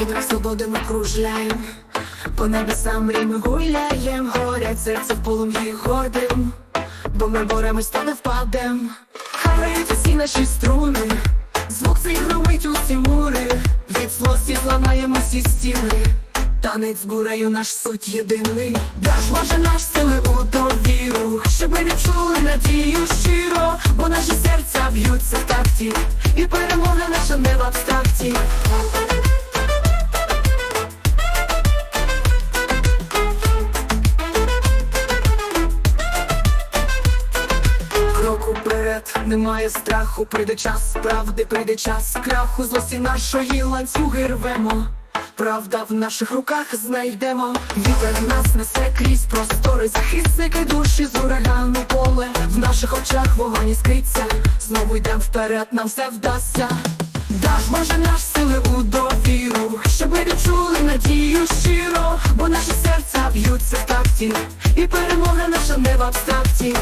вітрах свободи ми кружляєм, по небесам мрій гуляєм, горять серце в полум'ї гордим, бо ми боремось, то не впадем. Харають усі наші струни, звук цей громить усі мури, від злості зламаємо всі стіни. Танець з бурею наш суть єдиний. Даш може наш сили у довіру? Щоб ми відчули надію щиро. Бо наші серця б'ються в такті. І перемога наша не в абстракті Крок уперед, немає страху, прийде час, правди, прийде час. Краху, злості нашої ланцюги рвемо. Правда в наших руках знайдемо. Вітер нас несе крізь простори Захисники душі з урагану поле. В наших очах вогонь іскриться. Знову йдем вперед, нам все вдасться. Даш може наш сили у довіру Щоб ми відчули надію щиро. Бо наші серця б'ються в такті І перемога наша не в абстракті